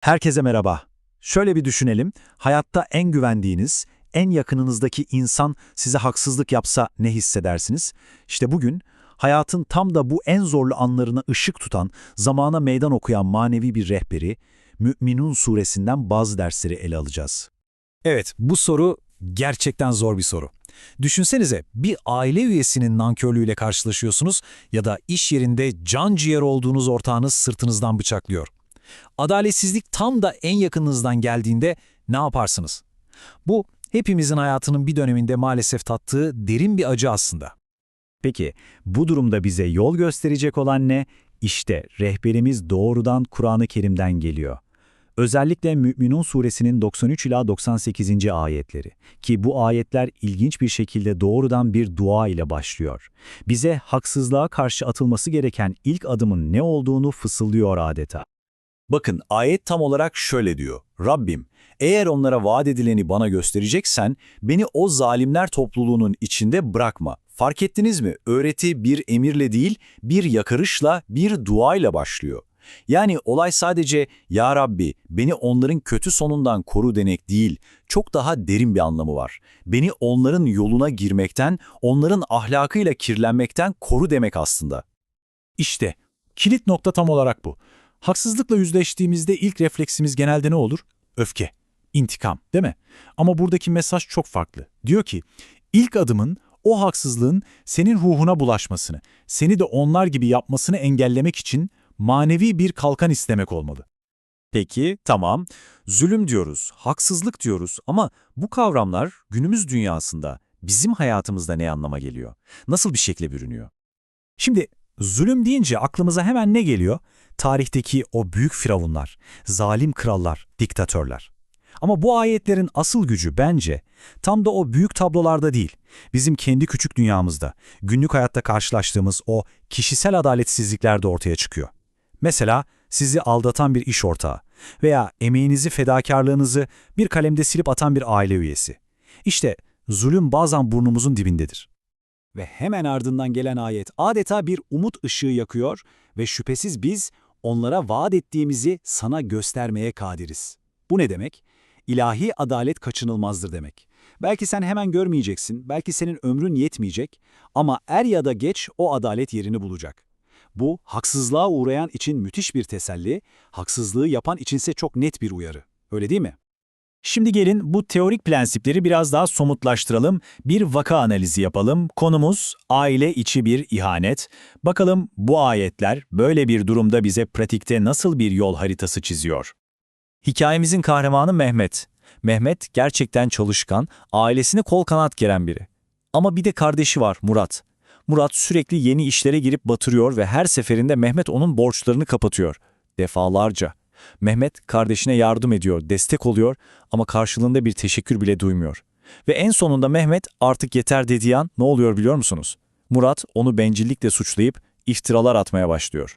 Herkese merhaba. Şöyle bir düşünelim. Hayatta en güvendiğiniz, en yakınınızdaki insan size haksızlık yapsa ne hissedersiniz? İşte bugün hayatın tam da bu en zorlu anlarına ışık tutan, zamana meydan okuyan manevi bir rehberi, Mü'minun suresinden bazı dersleri ele alacağız. Evet, bu soru gerçekten zor bir soru. Düşünsenize bir aile üyesinin nankörlüğüyle karşılaşıyorsunuz ya da iş yerinde can ciğer olduğunuz ortağınız sırtınızdan bıçaklıyor. Adaletsizlik tam da en yakınınızdan geldiğinde ne yaparsınız? Bu hepimizin hayatının bir döneminde maalesef tattığı derin bir acı aslında. Peki bu durumda bize yol gösterecek olan ne? İşte rehberimiz doğrudan Kur'an-ı Kerim'den geliyor. Özellikle Mü'minun suresinin 93 ila 98. ayetleri ki bu ayetler ilginç bir şekilde doğrudan bir dua ile başlıyor. Bize haksızlığa karşı atılması gereken ilk adımın ne olduğunu fısıldıyor adeta. Bakın ayet tam olarak şöyle diyor. Rabbim, eğer onlara vaat edileni bana göstereceksen beni o zalimler topluluğunun içinde bırakma. Fark ettiniz mi? Öğreti bir emirle değil, bir yakarışla, bir duayla başlıyor. Yani olay sadece ya Rabbi beni onların kötü sonundan koru demek değil, çok daha derin bir anlamı var. Beni onların yoluna girmekten, onların ahlakıyla kirlenmekten koru demek aslında. İşte kilit nokta tam olarak bu. Haksızlıkla yüzleştiğimizde ilk refleksimiz genelde ne olur? Öfke, intikam değil mi? Ama buradaki mesaj çok farklı. Diyor ki ilk adımın o haksızlığın senin ruhuna bulaşmasını, seni de onlar gibi yapmasını engellemek için manevi bir kalkan istemek olmalı. Peki, tamam. Zulüm diyoruz, haksızlık diyoruz ama bu kavramlar günümüz dünyasında, bizim hayatımızda ne anlama geliyor? Nasıl bir şekle bürünüyor? Şimdi zulüm deyince aklımıza hemen ne geliyor? Tarihteki o büyük firavunlar, zalim krallar, diktatörler. Ama bu ayetlerin asıl gücü bence tam da o büyük tablolarda değil, bizim kendi küçük dünyamızda, günlük hayatta karşılaştığımız o kişisel adaletsizliklerde ortaya çıkıyor. Mesela sizi aldatan bir iş ortağı veya emeğinizi, fedakarlığınızı bir kalemde silip atan bir aile üyesi. İşte zulüm bazen burnumuzun dibindedir. Ve hemen ardından gelen ayet adeta bir umut ışığı yakıyor ve şüphesiz biz onlara vaat ettiğimizi sana göstermeye kadiriz. Bu ne demek? İlahi adalet kaçınılmazdır demek. Belki sen hemen görmeyeceksin, belki senin ömrün yetmeyecek ama er ya da geç o adalet yerini bulacak. Bu, haksızlığa uğrayan için müthiş bir teselli, haksızlığı yapan içinse çok net bir uyarı. Öyle değil mi? Şimdi gelin bu teorik prensipleri biraz daha somutlaştıralım, bir vaka analizi yapalım. Konumuz aile içi bir ihanet. Bakalım bu ayetler böyle bir durumda bize pratikte nasıl bir yol haritası çiziyor? Hikayemizin kahramanı Mehmet. Mehmet gerçekten çalışkan, ailesine kol kanat geren biri. Ama bir de kardeşi var Murat. Murat sürekli yeni işlere girip batırıyor ve her seferinde Mehmet onun borçlarını kapatıyor. Defalarca. Mehmet kardeşine yardım ediyor, destek oluyor ama karşılığında bir teşekkür bile duymuyor. Ve en sonunda Mehmet artık yeter dediği an ne oluyor biliyor musunuz? Murat onu bencillikle suçlayıp iftiralar atmaya başlıyor.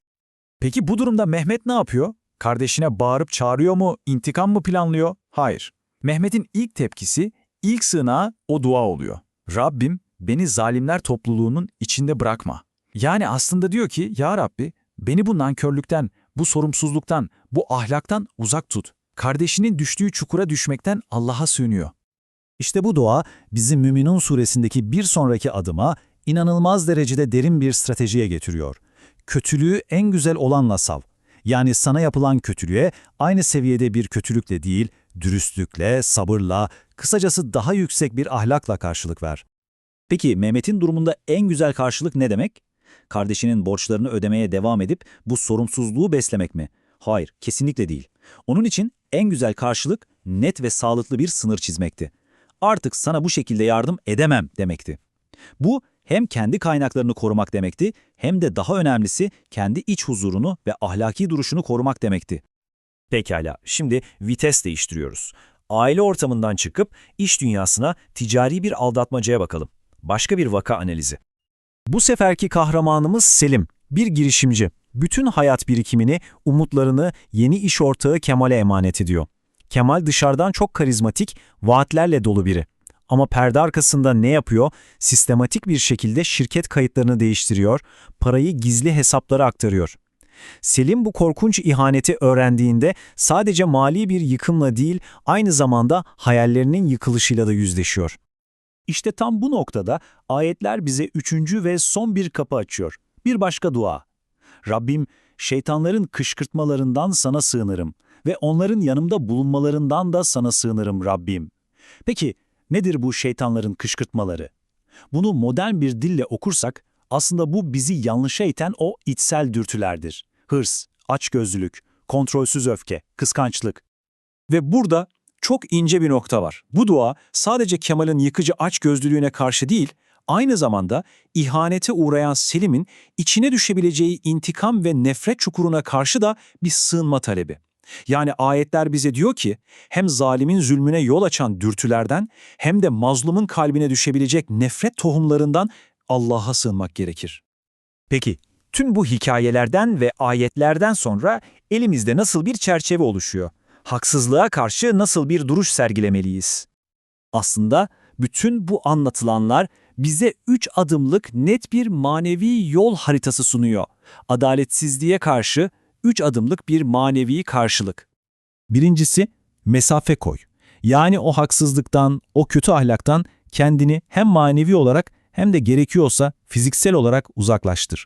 Peki bu durumda Mehmet ne yapıyor? Kardeşine bağırıp çağırıyor mu, intikam mı planlıyor? Hayır. Mehmet'in ilk tepkisi, ilk sığınağı o dua oluyor. Rabbim beni zalimler topluluğunun içinde bırakma. Yani aslında diyor ki, Ya Rabbi beni bu nankörlükten, bu sorumsuzluktan, bu ahlaktan uzak tut. Kardeşinin düştüğü çukura düşmekten Allah'a sığınıyor. İşte bu dua bizi Müminun suresindeki bir sonraki adıma inanılmaz derecede derin bir stratejiye getiriyor. Kötülüğü en güzel olanla sav. Yani sana yapılan kötülüğe aynı seviyede bir kötülükle değil, dürüstlükle, sabırla, kısacası daha yüksek bir ahlakla karşılık ver. Peki Mehmet'in durumunda en güzel karşılık ne demek? Kardeşinin borçlarını ödemeye devam edip bu sorumsuzluğu beslemek mi? Hayır, kesinlikle değil. Onun için en güzel karşılık net ve sağlıklı bir sınır çizmekti. Artık sana bu şekilde yardım edemem demekti. Bu hem kendi kaynaklarını korumak demekti hem de daha önemlisi kendi iç huzurunu ve ahlaki duruşunu korumak demekti. Pekala, şimdi vites değiştiriyoruz. Aile ortamından çıkıp iş dünyasına ticari bir aldatmacaya bakalım. Başka bir vaka analizi. Bu seferki kahramanımız Selim, bir girişimci. Bütün hayat birikimini, umutlarını yeni iş ortağı Kemal'e emanet ediyor. Kemal dışarıdan çok karizmatik, vaatlerle dolu biri. Ama perde arkasında ne yapıyor? Sistematik bir şekilde şirket kayıtlarını değiştiriyor, parayı gizli hesaplara aktarıyor. Selim bu korkunç ihaneti öğrendiğinde sadece mali bir yıkımla değil, aynı zamanda hayallerinin yıkılışıyla da yüzleşiyor. İşte tam bu noktada ayetler bize üçüncü ve son bir kapı açıyor. Bir başka dua. Rabbim, şeytanların kışkırtmalarından sana sığınırım ve onların yanımda bulunmalarından da sana sığınırım Rabbim. Peki nedir bu şeytanların kışkırtmaları? Bunu modern bir dille okursak aslında bu bizi yanlışa iten o içsel dürtülerdir. Hırs, açgözlülük, kontrolsüz öfke, kıskançlık. Ve burada çok ince bir nokta var. Bu dua sadece Kemal'in yıkıcı açgözlülüğüne karşı değil, aynı zamanda ihanete uğrayan Selim'in içine düşebileceği intikam ve nefret çukuruna karşı da bir sığınma talebi. Yani ayetler bize diyor ki hem zalimin zulmüne yol açan dürtülerden hem de mazlumun kalbine düşebilecek nefret tohumlarından Allah'a sığınmak gerekir. Peki, tüm bu hikayelerden ve ayetlerden sonra elimizde nasıl bir çerçeve oluşuyor? Haksızlığa karşı nasıl bir duruş sergilemeliyiz? Aslında bütün bu anlatılanlar bize üç adımlık net bir manevi yol haritası sunuyor. Adaletsizliğe karşı üç adımlık bir manevi karşılık. Birincisi, mesafe koy. Yani o haksızlıktan, o kötü ahlaktan kendini hem manevi olarak hem de gerekiyorsa fiziksel olarak uzaklaştır.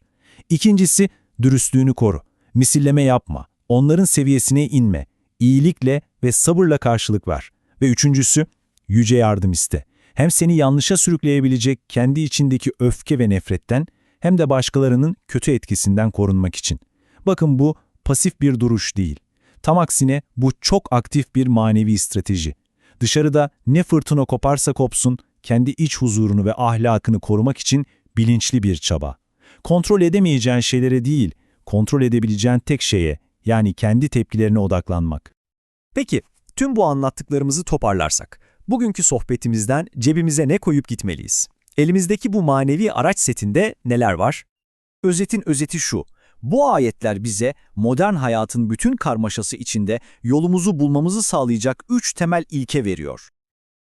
İkincisi, dürüstlüğünü koru. Misilleme yapma. Onların seviyesine inme. İyilikle ve sabırla karşılık ver. Ve üçüncüsü, yüce yardım iste. Hem seni yanlışa sürükleyebilecek kendi içindeki öfke ve nefretten hem de başkalarının kötü etkisinden korunmak için. Bakın bu pasif bir duruş değil. Tam aksine bu çok aktif bir manevi strateji. Dışarıda ne fırtına koparsa kopsun, kendi iç huzurunu ve ahlakını korumak için bilinçli bir çaba. Kontrol edemeyeceğin şeylere değil, kontrol edebileceğin tek şeye, yani kendi tepkilerine odaklanmak. Peki, tüm bu anlattıklarımızı toparlarsak, bugünkü sohbetimizden cebimize ne koyup gitmeliyiz? Elimizdeki bu manevi araç setinde neler var? Özetin özeti şu, bu ayetler bize modern hayatın bütün karmaşası içinde yolumuzu bulmamızı sağlayacak üç temel ilke veriyor.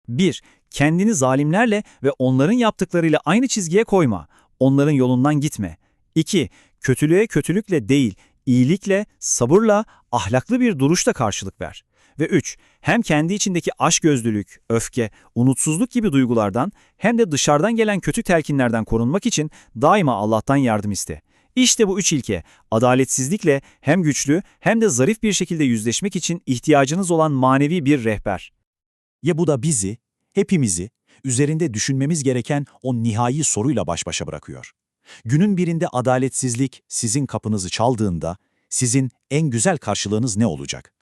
1. Kendini zalimlerle ve onların yaptıklarıyla aynı çizgiye koyma. Onların yolundan gitme. 2. Kötülüğe kötülükle değil, iyilikle, sabırla, ahlaklı bir duruşla karşılık ver. Ve 3. Hem kendi içindeki açgözlülük, öfke, umutsuzluk gibi duygulardan hem de dışarıdan gelen kötü telkinlerden korunmak için daima Allah'tan yardım iste. İşte bu üç ilke, adaletsizlikle hem güçlü hem de zarif bir şekilde yüzleşmek için ihtiyacınız olan manevi bir rehber. Ya bu da bizi, hepimizi, üzerinde düşünmemiz gereken o nihai soruyla baş başa bırakıyor. Günün birinde adaletsizlik sizin kapınızı çaldığında, sizin en güzel karşılığınız ne olacak?